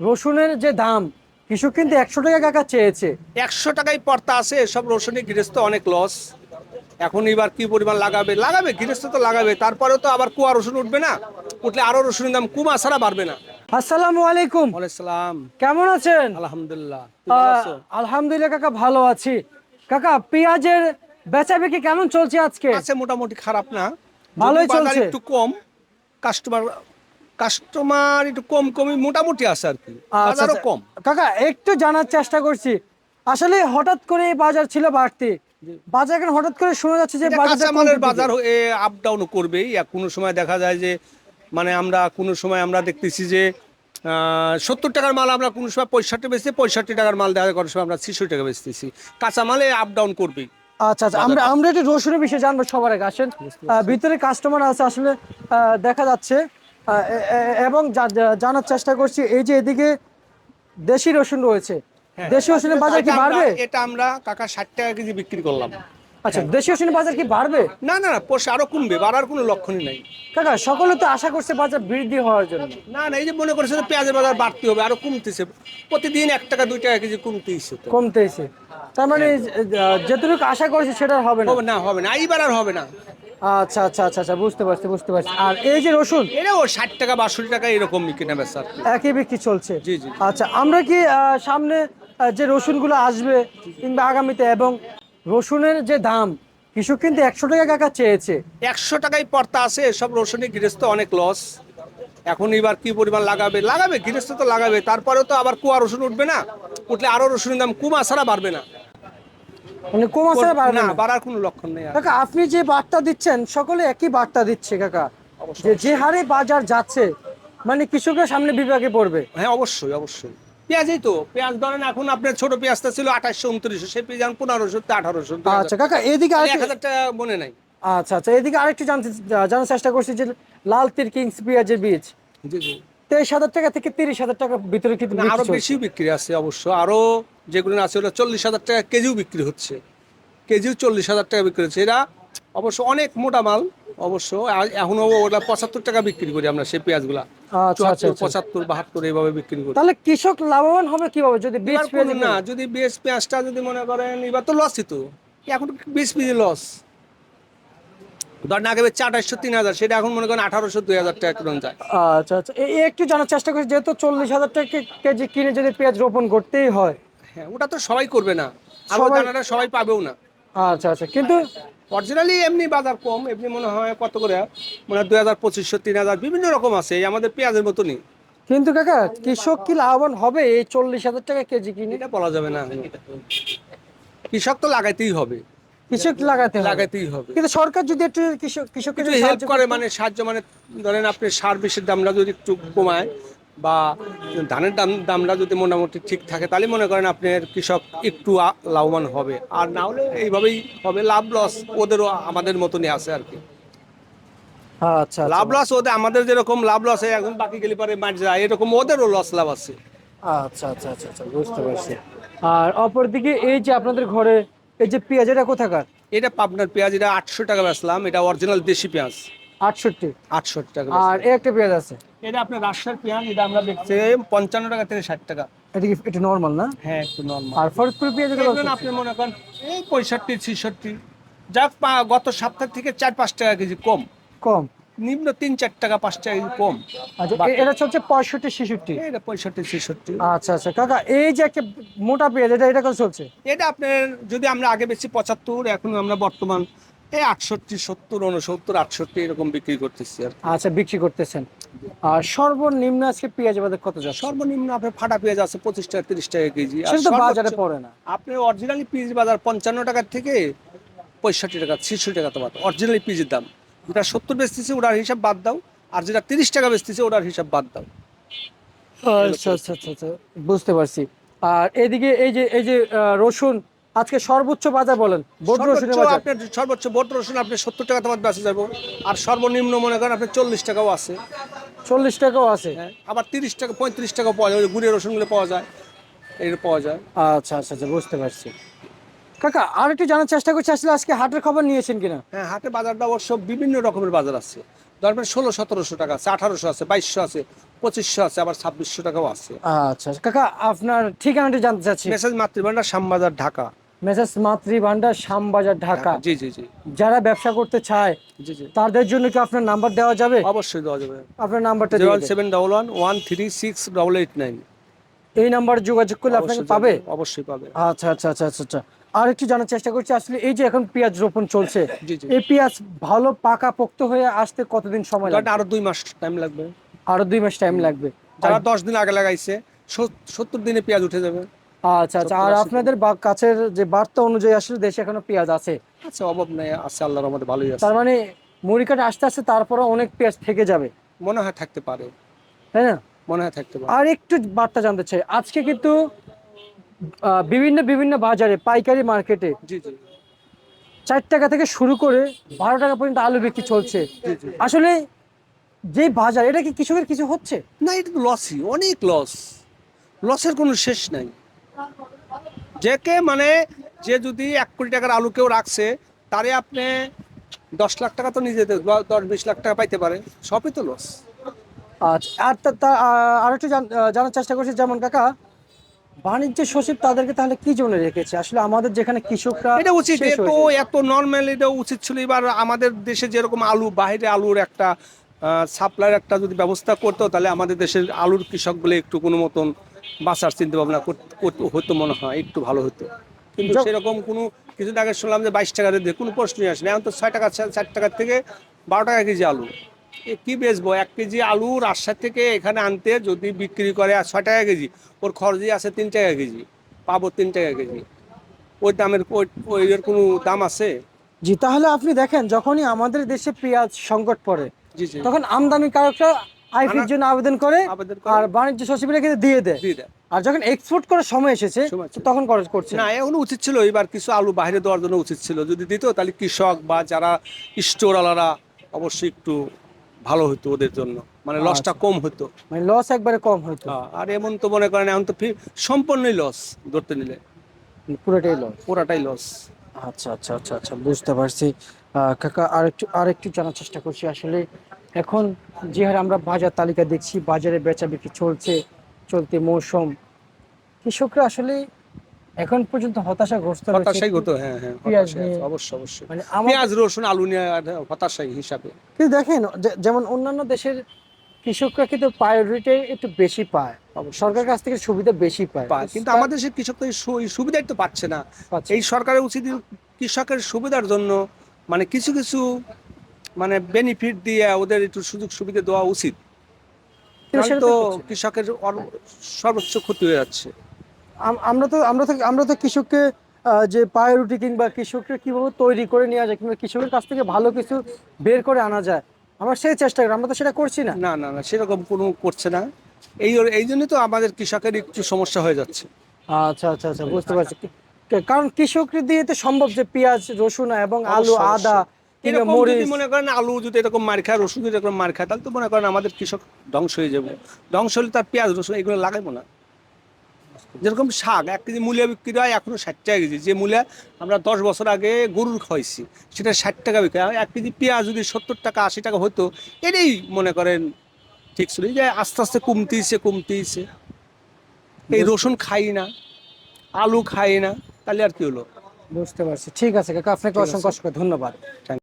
রসুনের যে দাম কৃষক কিন্তু একশো টাকা কাকা চেয়েছে। একশো টাকায় পড়তা আছে সব রসুনি গৃহস্থ অনেক লস এখন এবার কি পরিমাণ লাগাবে? লাগাবে গৃহস্থ তো লাগাবে। তারপরে তো আবার কুয়া রসুন উঠবে না? উঠলে আরও রসুনের দাম কুমা ছাড়া বাড়বে না। আসসালামু আলাইকুম। ওয়ালাইসালাম কেমন আছেন? আলহামদুলিল্লাহ? আলহামদুলিল্লাহ কাকা ভালো আছি। কাকা পেঁয়াজের বেচা বিক্রি কেমন চলছে আজকে? আছে মোটামুটি খারাপ না। ভালোই চলছে। একটু কম কাস্টমার কাস্টমার একটু কম কমই মোটামুটি আছে আর কি। আচ্ছা, বাজারও আচ্ছা। কম। কাকা একটু জানার চেষ্টা করছি। আসলে হঠাৎ করে বাজার ছিল বাড়তি। বাজার এখন হঠাৎ করে শোনা যাচ্ছে যে কাঁচামালের বাজার আপ ডাউন করবেই। কোনো সময় দেখা যায় যে মানে আমরা কোনো সময় আমরা দেখতেছি যে সত্তর টাকার মাল আমরা কোনো সময় পঁয়ষট্টি বেচতে পঁয়ষট্টি টাকার মাল দেখা যায় কোনো সময় আমরা ছিষট্টি টাকা বেচতেছি। কাঁচামালে আপ ডাউন করবেই। আচ্ছা আচ্ছা। আমরা আমরা একটু রসুনের বিষয়ে জানব সবার আগে আসেন। ভিতরে কাস্টমার আছে আসলে দেখা যাচ্ছে। এবং জানার চেষ্টা করছি এই যে এদিকে দেশি রসুন রয়েছে। দেশি রসুনের বাজার কি বাড়বে? এটা আমরা কাকা ষাট টাকা কেজি বিক্রি করলাম। আচ্ছা দেশি রসুনের বাজার কি বাড়বে? না না না পোষে আরও কমবে বাড়ার কোনো লক্ষণই নাই। কাকা সকলে তো আশা করছে বাজার বৃদ্ধি হওয়ার জন্য। না না এই যে মনে করছে যে পেঁয়াজের বাজার বাড়তে হবে আরও কমতেছে। প্রতিদিন এক টাকা দুই টাকা কেজি কমতেইছে তো কমতেছে। তার মানে যেটুকু আশা করছে সেটা আর হবে না। হবে না হবে না এইবার আর হবে না। আচ্ছা আচ্ছা আচ্ছা আচ্ছা বুঝতে পারছি বুঝতে পারছি। আর এই যে রসুন? এটা ও ষাট টাকা বাষট্টি টাকা এরকম বেচা। আর কি। একই বিক্রি চলছে? জি, জি। আচ্ছা আমরা কি সামনে যে রসুনগুলো আসবে কিংবা আগামীতে এবং রসুনের যে দাম কৃষক কিন্তু একশো টাকা কাকা চেয়েছে। একশো টাকায় পর্তা আছে সব রসুনি গৃহস্থ অনেক লস এখন এবার কি পরিমাণ লাগাবে? লাগাবে গৃহস্থ তো লাগাবে তারপরে তো আবার কুয়া রসুন উঠবে না। উঠলে আরও রসুনের দাম কুমা ছাড়া বাড়বে না। মানে কম আসে বাড়বে না বাড়ার কোনো লক্ষণ নেই। কাকা আপনি যে বার্তা দিচ্ছেন সকলে একই বার্তা দিচ্ছে কাকা। যে যে হারে বাজার যাচ্ছে মানে কৃষকের সামনে বিভাগে পড়বে। হ্যাঁ অবশ্যই অবশ্যই। পেঁয়াজই তো পেঁয়াজ ধরেন এখন আপনার ছোট পেঁয়াজটা ছিল আঠাশশো উনত্রিশশো সেই পেঁয়াজ এখন পনেরোশো আঠারোশো আচ্ছা কাকা এদিকে এক হাজার টাকা মনে নাই। আচ্ছা আচ্ছা এদিকে আরেকটু জানতে জানার চেষ্টা করছি যে লাল তীর কিংস পেঁয়াজের বীজ। জি জি। তেইশ হাজার টাকা থেকে তিরিশ হাজার টাকা ভিতরে কিন্তু আরও। বেশি বিক্রি আছে অবশ্য। আরও যেগুলো আছে ওটা চল্লিশ হাজার টাকা কেজিও বিক্রি হচ্ছে। কেজিও চল্লিশ হাজার টাকা বিক্রি হচ্ছে। এরা অবশ্য অনেক মোটা মাল অবশ্য। এখনও ওটা পঁচাত্তর টাকা বিক্রি করি আমরা সেই পেঁয়াজগুলা। আচ্ছা আচ্ছা চুয়াত্তর আচ্ছা। পঁচাত্তর বাহাত্তর এইভাবে বিক্রি করি। তাহলে কৃষক লাভবান হবে কীভাবে? যদি বীজ না যদি পেঁয়াজটা যদি মনে করেন এবার তো লসই তো। এখন পিজি লস ধরেন আগে বেচছে আঠাশশো তিন হাজার সেটা এখন মনে করেন আঠারোশো দুই হাজার টাকা কিরণ যায়। আচ্ছা আচ্ছা। একটু জানার চেষ্টা করছি যেহেতু চল্লিশ হাজার টাকা কেজি কিনে যদি পেঁয়াজ রোপণ করতেই হয়। হ্যাঁ ওটা তো সবাই করবে না। আবার দানাটা সবাই পাবেও না। আচ্ছা আচ্ছা। কিন্তু অরিজিনালি এমনি বাজার কম এমনি মনে হয় কত করে? মনে হয় দুই হাজার পঁচিশশো তিন হাজার বিভিন্ন রকম আছে এই আমাদের পেঁয়াজের মতনই। কিন্তু কাকা কৃষক কি লাভবান হবে? এই চল্লিশ হাজার টাকা কেজি কিনে? এটা বলা যাবে না। কৃষক তো লাগাইতেই হবে। কৃষক লাগাতে হবে। লাগাইতেই হবে। কিন্তু সরকার যদি একটু কৃষক কৃষককে হেল্প সাহায্য করে মানে সাহায্য মানে ধরেন আপনি সার বিষের দামটা যদি একটু কমায় বা ধানের দাম দামটা যদি মোটামুটি ঠিক থাকে তাহলে মনে করেন আপনার কৃষক একটু লাভবান হবে। আর না হলে এইভাবেই হবে লাভ লস ওদেরও আমাদের মতনই আছে আর কি। আচ্ছা আচ্ছা। লাভ লস ওদের আমাদের যেরকম লাভ লস হয় এখন বাকি গেলে পরে মাঠ যায় এরকম ওদেরও লস লাভ আছে। আচ্ছা আচ্ছা আচ্ছা আচ্ছা বুঝতে পারছি। আর অপরদিকে এই যে আপনাদের ঘরে এই যে পেঁয়াজ এটা কোথাকার? এটা পাবনার পেঁয়াজ এটা আটশো টাকা বেচলাম এটা অরিজিনাল দেশি পেঁয়াজ। আটষট্টি। আটশো টাকা আর এই একটা পেঁয়াজ আছে। এটা আপনার রাজশাহীর পেঁয়াজ এটা আমরা দেখছি। পঞ্চান্ন টাকা থেকে ষাট টাকা। এটা কি এটা নর্মাল না? হ্যাঁ একটু নর্মাল আর ফরিদপুর পেঁয়াজ আপনি মনে করেন এই পঁয়ষট্টি ছিষট্টি। যাক গত সপ্তাহ থেকে চার পাঁচ টাকা কেজি কম। কম। নিম্ন তিন চার টাকা পাঁচ টাকা কেজি কম। আচ্ছা এটা চলছে পঁয়ষট্টি ছেষট্টি। এটা পঁয়ষট্টি ছেষট্টি। আচ্ছা আচ্ছা কাকা এই যে একটা মোটা পেঁয়াজ এটা এটা কত চলছে? এটা আপনার যদি আমরা আগে বেশি পঁচাত্তর এখন আমরা বর্তমান এই আটষট্টি সত্তর উনসত্তর আটষট্টি এরকম বিক্রি করতেছি আর আচ্ছা বিক্রি করতেছেন। আর সর্বনিম্ন আজকে পেঁয়াজ বাজার কত যাচ্ছে? সর্বনিম্ন আপনার ফাটা পেঁয়াজ আছে পঁচিশ টাকা তিরিশ টাকা কেজি। সেটা বাজারে পড়ে না। আপনার অরিজিনালি পিস বাজার পঞ্চান্ন টাকার থেকে পঁয়ষট্টি টাকা ছিষট্টি টাকা তো বাদ অরিজিনালি পিসের দাম। যেটা সত্তর বেচতেছে ওটার হিসাব বাদ দাও। আর যেটা তিরিশ টাকা বেচতেছে ওটার হিসাব বাদ দাও। আচ্ছা আচ্ছা আচ্ছা আচ্ছা বুঝতে পারছি। আর এদিকে এই যে এই যে রসুন আজকে সর্বোচ্চ বাজার বলেন সর্বোচ্চ বাজার। আপনার সর্বোচ্চ বোট রসুন আপনি সত্তর টাকা তোমার বেঁচে যাব। আর সর্বনিম্ন মনে করেন আপনার চল্লিশ টাকাও আছে। চল্লিশ টাকাও আছে। হ্যাঁ আবার তিরিশ টাকা পঁয়ত্রিশ টাকাও পাওয়া যায় গুড়ের রসুনগুলো পাওয়া যায় এই পাওয়া যায়। আচ্ছা আচ্ছা আচ্ছা বুঝতে পারছি। কাকা আর একটু জানার চেষ্টা করছি আসলে আজকে হাটের খবর নিয়েছেন কিনা? হ্যাঁ হাটে বাজারটা অবশ্য বিভিন্ন রকমের বাজার আছে। ধরবেন ষোলো সতেরোশো টাকা আছে আঠারোশো আছে বাইশশো আছে পঁচিশশো আছে আবার ছাব্বিশশো টাকাও আছে। আচ্ছা কাকা আপনার ঠিকানাটি জানতে চাচ্ছি। মেসেজ মাতৃভান্ডার শ্যামবাজার ঢাকা। মেসেজ মাতৃ ভান্ডার শ্যামবাজার ঢাকা। জি জি জি। যারা ব্যবসা করতে চায় জি জি। তাদের জন্য কি আপনার নাম্বার দেওয়া যাবে? অবশ্যই দেওয়া যাবে। আপনার নাম্বারটা zero. Seven double one one three six double eight nine. এই নাম্বারে যোগাযোগ করলে আপনাকে পাবে? অবশ্যই পাবে। আচ্ছা আচ্ছা আচ্ছা আচ্ছা আচ্ছা। আর একটু জানার চেষ্টা করছি আসলে এই যে এখন পেঁয়াজ রোপণ চলছে এই পেঁয়াজ ভালো পাকা পোক্ত হয়ে আসতে কতদিন সময় লাগবে? আরও দুই মাস টাইম লাগবে। আরও দুই মাস টাইম লাগবে। যারা দশ দিন আগে লাগাইছে সত্তর দিনে পেঁয়াজ উঠে যাবে। আচ্ছা আচ্ছা। আর আপনাদের বা- কাছের যে বার্তা অনুযায়ী আসলে দেশে এখনও পেঁয়াজ আছে? আচ্ছা অভাব নাই আছে আল্লাহর মধ্যে ভালোই আছে। তার মানে মুড়ি কাটে আস্তে আস্তে তারপরে অনেক পেঁয়াজ থেকে যাবে? মনে হয় থাকতে পারে। তাই না? মনে হয় থাকতে পারে। আর একটু বার্তা জানতে চাই। আজকে কিন্তু বিভিন্ন বিভিন্ন বাজারে পাইকারি মার্কেটে জি জি। চার টাকা থেকে শুরু করে বারো টাকা পর্যন্ত আলু বিক্রি চলছে। আসলে যে বাজার এটা কি কৃষকের কিছু হচ্ছে? না এটা তো লসই অনেক লস লসের কোনো শেষ নাই। যে কে মানে যে যদি এক কোটি টাকার আলু কেউ রাখছে তারে আপনি দশ লাখ টাকা তো নিজে দশ বিশ লাখ টাকা পাইতে পারে সবই তো লস আচ্ছা আর তা- তা আর একটু জানার চেষ্টা করছি যেমন কাকা বাণিজ্য সচিব তাদেরকে তাহলে কি জন্য রেখেছে? আসলে আমাদের যেখানে কৃষকরা এটা উচিত এত এত নর্মাল এটা উচিত ছিল এবার আমাদের দেশে যেরকম আলু বাইরে আলুর একটা সাপ্লাইয়ের একটা যদি ব্যবস্থা করতো তাহলে আমাদের দেশের আলুর কৃষকগুলো একটু কোনো মতন বাঁচার চিন্তা ভাবনা হতো মনে হয় একটু ভালো হতো। কিন্তু সেরকম কোনো কিছুদিন আগে শুনলাম যে বাইশ টাকা দিয়ে কোনো প্রশ্নই আসে না। এখন তো ছয় টাকা ষাট টাকার থেকে বারো টাকা কেজি আলু। এ কি বেচবো? এক কেজি আলু রাজশাহী থেকে এখানে আনতে যদি বিক্রি করে ছয় টাকা কেজি ওর খরচই আছে তিন টাকা কেজি। পাবো তিন টাকা কেজি। ওই দামের ওই ওই এর কোনো দাম আছে? জি তাহলে আপনি দেখেন যখনই আমাদের দেশে পেঁয়াজ সংকট পড়ে তখন আমদানিকারকরা আইপির আনা- জন্য আবেদন করে আর বাণিজ্য সচিবরা কিন্তু দিয়ে দেয়। আর যখন এক্সপোর্ট করার সময় এসেছে তখন খরচ করছে। না এখন উচিত ছিল এবার কিছু আলু বাইরে দেওয়ার জন্য উচিত ছিল। যদি দিত তাহলে কৃষক বা যারা স্টোরওয়ালারা অবশ্যই একটু ভালো হতো ওদের জন্য। মানে লসটা কম হতো মানে লস একবারে কম হতো হ্যাঁ, আর এমন তো মনে করেন এখন তো সম্পূর্ণই লস ধরতে নিলে। পুরোটাই লস পুরাটাই লস আচ্ছা আচ্ছা আচ্ছা আচ্ছা বুঝতে পারছি। কাকা আরেকটু আরেকটু জানার চেষ্টা করছি। আসলে এখন যে হারে আমরা বাজার তালিকা দেখছি বাজারে বেচা বিক্রি চলছে চলতি মৌসুম কৃষকরা আসলে এখন পর্যন্ত হতাশাগ্রস্ত হতাশাই হতো হ্যাঁ হ্যাঁ অবশ্যই অবশ্যই মানে পেঁয়াজ রসুন আলু নিয়ে হতাশাই হিসাবে। কিন্তু দেখেন যেমন অন্যান্য দেশের কৃষকরা কিন্তু প্রায়োরিটি একটু বেশি পায়। সরকারের কাছ থেকে সুবিধা বেশি পায়। কিন্তু আমাদের দেশের কৃষক তো এই সু- এই সুবিধাই তো পাচ্ছে না। এই সরকারের উচিত কৃষকের সুবিধার জন্য মানে কিছু কিছু মানে বেনিফিট দিয়ে ওদের একটু সুযোগ সুবিধা দেওয়া উচিত। তো। কৃষকের সর্বোচ্চ ক্ষতি হয়ে যাচ্ছে। আমরা তো আমরা তো আমরা তো কৃষককে যে প্রায়োরিটি কিংবা কৃষককে কীভাবে তৈরি করে নেওয়া যায় কিংবা কৃষকের কাছ থেকে ভালো কিছু বের করে আনা যায় আমরা সেই চেষ্টা করি আমরা তো সেটা করছি না। না না না সেরকম কোনো করছে না। এই এই জন্য তো আমাদের কৃষকের একটু সমস্যা হয়ে যাচ্ছে। আচ্ছা আচ্ছা আচ্ছা বুঝতে পারছি। কারণ কৃষক দিয়ে তো সম্ভব যে পেঁয়াজ রসুন এবং আলু আদা এরকম যদি মনে করেন আলু যদি এরকম মার খায় রসুন যদি এরকম মার খায় তাহলে তো মনে করেন আমাদের কৃষক ধ্বংস হয়ে যাবে। ধ্বংস হলে তার পেঁয়াজ রসুন এগুলো লাগাইবো না। যেরকম শাক এক কেজি মূল্য বিক্রি হয় এখনও ষাট টাকা কেজি। যে মূল্য আমরা দশ বছর আগে গরুর খাইছি সেটা ষাট টাকা বিক্রি হয়। এক কেজি পেঁয়াজ যদি সত্তর টাকা আশি টাকা হতো এটাই মনে করেন ঠিক ছিল। যে আস্তে আস্তে কমতেইছে কমতেইছে এই রসুন খাই না আলু খাই না তাহলে আর কি হলো? বুঝতে পারছি। ঠিক আছে কাকা আপনাকে অসংখ্য অসংখ্য ধন্যবাদ।